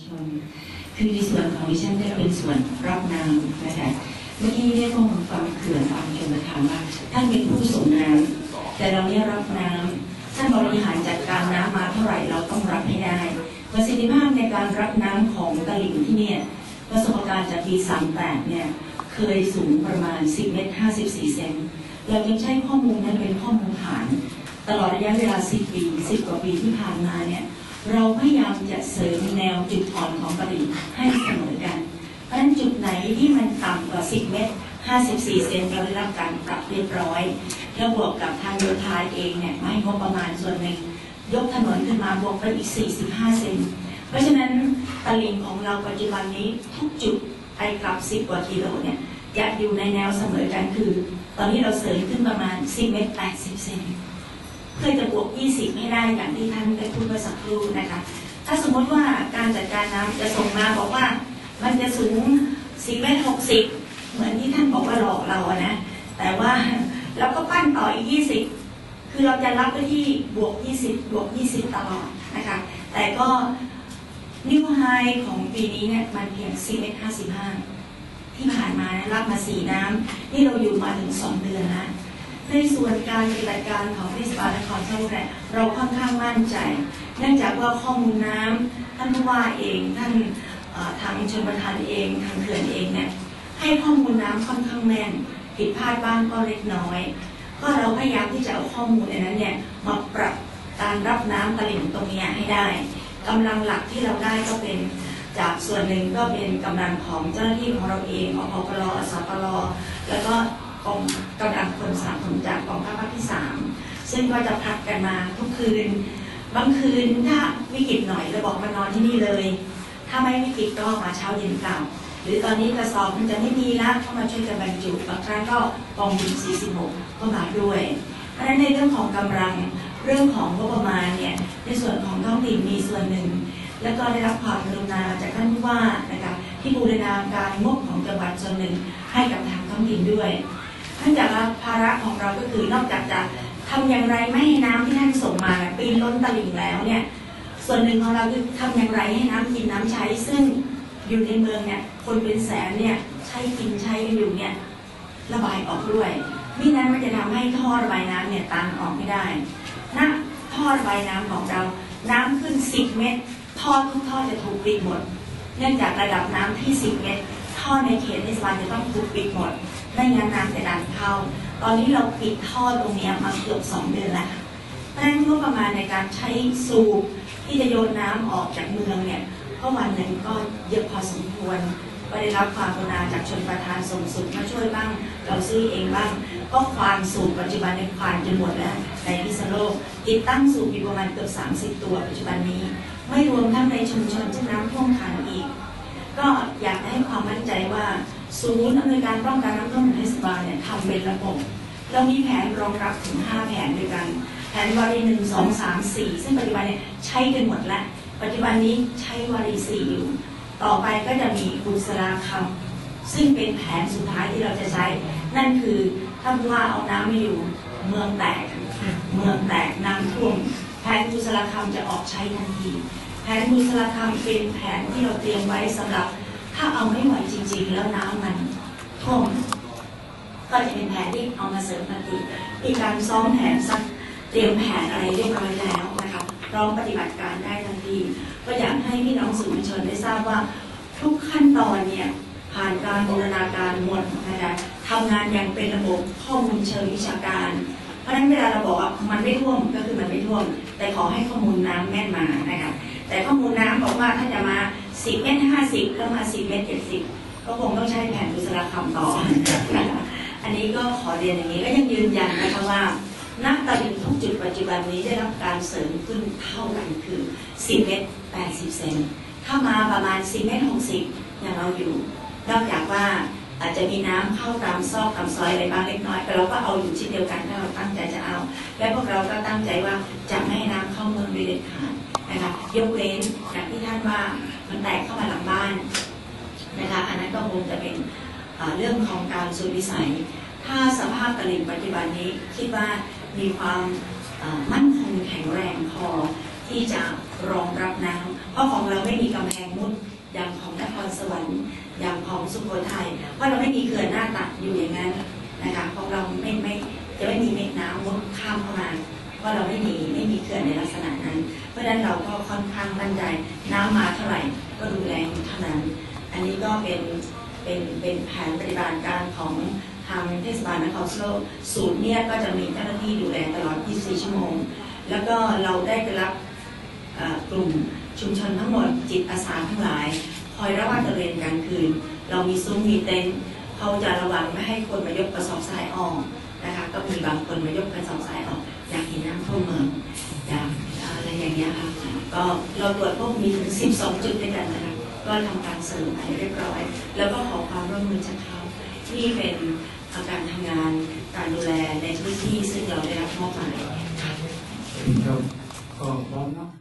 ชนคือในส่วนของดิฉันจะเป็นส่วนรับน้ำนะคะเมื่อกี้ได้ข้อมูลฟังเขื่อนฟังชนประทานว่าท่านเป็นผู้ส่งน้ำแต่เราเนี่ยรับน้ำท่านบริหารจัดการน้ำมาเท่าไหร่เราต้องรับให้ได้ประสิทธิภาพในการรับน้ำของตลิ่งที่เนี่ยประสบการณ์จากปี38เนี่ยเคยสูงประมาณ 10 เมตร 54 เซนเราจึงใช้ข้อมูลนั้นเป็นข้อมูลฐาน ตลอดระยะเวลา 10 ปี 10 กว่าปีที่ผ่านมาเนี่ยเราพยายามจะเสริม จุดอ่อนของตลิ่งให้เสมอกัน เพราะฉะนั้นจุดไหนที่มันต่ำกว่า 10 เมตร 54 เซนเราได้รับการปรับเรียบร้อยแล้วบวกกับทางโยธาเองเนี่ยไม่งบประมาณส่วนหนึ่งยกถนนขึ้นมาบวกไปอีก 45 เซน เพราะฉะนั้นตลิ่งของเราปัจจุบันนี้ทุกจุดไปกลับ 10 กว่ากิโลเนี่ยจะอยู่ในแนวเสมอกันคือ ตอนนี้เราเสริมขึ้นประมาณ 10 เมตร 80 เซนเพื่อจะบวก 20 ให้ได้อย่างที่ท่านได้พูดเมื่อสักครู่นะคะ ถ้าสมมติว่าการจัดการน้ำจะส่งมาบอกว่า มันจะสูง10เมตร60เหมือนที่ท่านบอกว่าหลอกเราอะนะ แต่ว่าเราก็ปั้นต่ออีก20คือเราจะรับไปที่บวก20บวก20ตลอดนะคะ แต่ก็นิวไฮของปีนี้เนี่ยมันเพียง10เมตร55ที่ผ่านมานะรับมา4น้ำนี่เราอยู่มาถึง2เดือนแล้ว ในส่วนการปฏิบัติการของเทศบาลนครชัยแหลเราค่อนข้างมั่นใจ เนื่องจากว่าข้อมูลน้ำท่านผู้ว่าเองท่านทางชนประทานเองทางเขื่อนเองเนี่ยให้ข้อมูลน้ำค่อนข้างแม่นผิดพลาดบ้างก็เล็กน้อย ก็เราพยายามที่จะเอาข้อมูลในนั้นเนี่ยมาปรับการรับน้ำตลิ่งตรงนี้ให้ได้กำลังหลักที่เราได้ก็เป็นจากส่วนหนึ่งก็เป็นกำลังของเจ้าหน้าที่ของเราเองอพปลอสปลแล้วก็ กองกำลังคนสนับสนุนจากกองทัพภาคที่สามซึ่งก็จะพักกันมาทุกคืน บางคืนถ้าวิกฤตหน่อยเราบอกมานอนที่นี่เลย ถ้าไม่วิกฤตก็มาเช้าเย็นกลับหรือตอนนี้กระสอบมันจะไม่มีแล้วก็มาช่วยกันบรรจุบางครั้งก็กองบิน46 ก็มาด้วย เพราะฉะนั้นในเรื่องของกำลังเรื่องของงบประมาณเนี่ยในส่วนของท้องถิ่นมีส่วนหนึ่ง แล้วก็ได้รับความกรุณาจากท่านผู้ว่านะคะที่บูรณาการงบของจังหวัดส่วนหนึ่งให้กับทางท้องถิ่นด้วย เนื่องจากว่าภาระของเราก็คือนอกจากจะทำอย่างไรไม่ให้น้ำที่ท่านส่งมาปีนล้นตลิ่งแล้วเนี่ยส่วนหนึ่งของเราคือทำอย่างไรให้น้ำกินน้ำใช้ ซึ่งอยู่ในเมืองเนี่ยคนเป็นแสนเนี่ยใช้กินใช้กันอยู่เนี่ยระบายออกด้วยมินั้นมันจะทำให้ท่อระบายน้ำเนี่ยตันออกไม่ได้ณท่อระบายน้ำของเรา น้ำขึ้น 10 เมตร ท่อทุกท่อจะถูกปิดหมด เนื่องจากระดับน้ำที่ 10 เมตร ท่อในเขตเทศบาลจะต้องถูกปิดหมด ไม่งั้นน้ำจะดันเข้า ตอนนี้เราปิดท่อตรงนี้มาเกือบสองเดือนแล้วเพราะฉะนั้นงบประมาณในการใช้สูบที่จะโยนน้ำออกจากเมืองเนี่ยก็วันหนึ่งก็เยอะพอสมควร ก็ได้รับความกรุณาจากชนประทานส่งสูบมาช่วยบ้าง เราซื้อเองบ้าง ก็ควานสูบปัจจุบันในควานจนหมดแล้วในพิษณุโลกติดตั้งสูบอยู่ประมาณเกือบ30 ตัวปัจจุบันนี้ ไม่รวมทั้งในชุมชนที่น้ำท่วมขังอีก ก็อยากให้ความมั่นใจว่า ศูนย์อำนวยการป้องกันน้ำท่วมของเทศบาลเนี่ยทำเป็นระบบ เรามีแผนรองรับถึง 5 แผนด้วยกัน แผนวารีหนึ่งสองสามสี่ซึ่งปัจจุบันเนี่ยใช้กันหมดแล้ว ปัจจุบันนี้ใช้วารีสี่อยู่ ต่อไปก็จะมีบุษราคำซึ่งเป็นแผนสุดท้ายที่เราจะใช้ นั่นคือถ้าว่าเอาน้ำไม่อยู่เมืองแตก เมืองแตกน้ำท่วมแผนบุษราคำจะออกใช้ทันที แผนบุษราคำเป็นแผนที่เราเตรียมไว้สำหรับ ถ้าเอาไม่ไหวจริง ๆ แล้วน้ำมันท่วมก็จะเป็นแผนที่เอามาเสริมทันทีมีการซ้อมแผนสักเตรียมแผนอะไรเรียบร้อยแล้วนะคะพร้อมปฏิบัติการได้ทันทีก็อยากให้พี่น้องสื่อมวลชนได้ทราบว่า ทุกขั้นตอนเนี่ยผ่านการบูรณาการหมดนะคะทำงานอย่างเป็นระบบข้อมูลเชิงวิชาการ เพราะฉะนั้นเวลาเราบอกว่ามันไม่ท่วมก็คือมันไม่ท่วม แต่ขอให้ข้อมูลน้ำแม่นมานะคะแต่ข้อมูลน้ำบอกว่าถ้าจะมา 10เมตร50แล้วมา10เมตร70ก็คงต้องใช้แผนบุษราคำต่อนะคะอันนี้ก็ขอเรียนอย่างนี้ก็ยังยืนยันนะคะว่านักตลิ่งทุกจุดปัจจุบันนี้ได้รับการเสริมขึ้นเท่ากันคือ 10 เมตร 80 เซนถ้ามาประมาณ 10 เมตร 60 อย่างเราอยู่ นอกจากว่าอาจจะมีน้ำเข้าตามซอกตามซอยอะไรบ้างเล็กน้อย แต่เราก็เอาอยู่เช่นเดียวกันถ้าเราตั้งใจจะเอา และพวกเราก็ตั้งใจว่าจะไม่ให้น้ำเข้าเมืองโดยเด็ดขาด นะคะยกเว้นอย่างที่ท่านว่ามันแตกเข้ามาหลังบ้านนะคะอันนั้นก็คงจะเป็นเรื่องของการสุดวิสัย ถ้าสภาพตลิ่งปัจจุบันนี้คิดว่ามีความมั่นคงแข็งแรงพอที่จะรองรับน้ำเพราะของเราไม่มีกำแพงมุดอย่างของนครสวรรค์อย่างของสุโขทัยเพราะเราไม่มีเขื่อนหน้าตัดอยู่อย่างนั้นนะคะของเราไม่ไม่จะไม่มีเม็ดน้ำมุดข้ามเข้ามาเพราะเราไม่มีไม่มีเขื่อนในลักษณะนั้น ราะฉะนั้นเราก็ค่อนข้างมั่นใจน้ำมาเท่าไหร่ก็ดูแลอยู่เท่านั้น อันนี้ก็เป็นเป็นเป็นแผนปฏิบัติการของทางเทศบาลนครสโลสูตรเนี่ยก็จะมีเจ้าหน้าที่ดูแลตลอด 24 ชั่วโมง แล้วก็เราได้รับกลุ่มชุมชนทั้งหมดจิตอาสาทั้งหลาย คอยระวังตะเวนกลางคืน เรามีซุ้มมีเต็นท์เขาจะระวังไม่ให้คนมายกกระสอบทรายออก นะคะก็มีบางคนมายกกระสอบทรายออกอยากเห็นน้ำท่วมเมืองอยากอะไรอย่างเงี้ยค่ะก็เราตรวจพวกมีถึง 12 จุดด้วยกันนะคะก็ทำการเสรุปให้เรียบร้อย แล้วก็ขอความร่วมมือจากเขาที่เป็นการทำงานการดูแลในพื้นที่ซึ่งเราได้รับมอบหมายค่ะครับ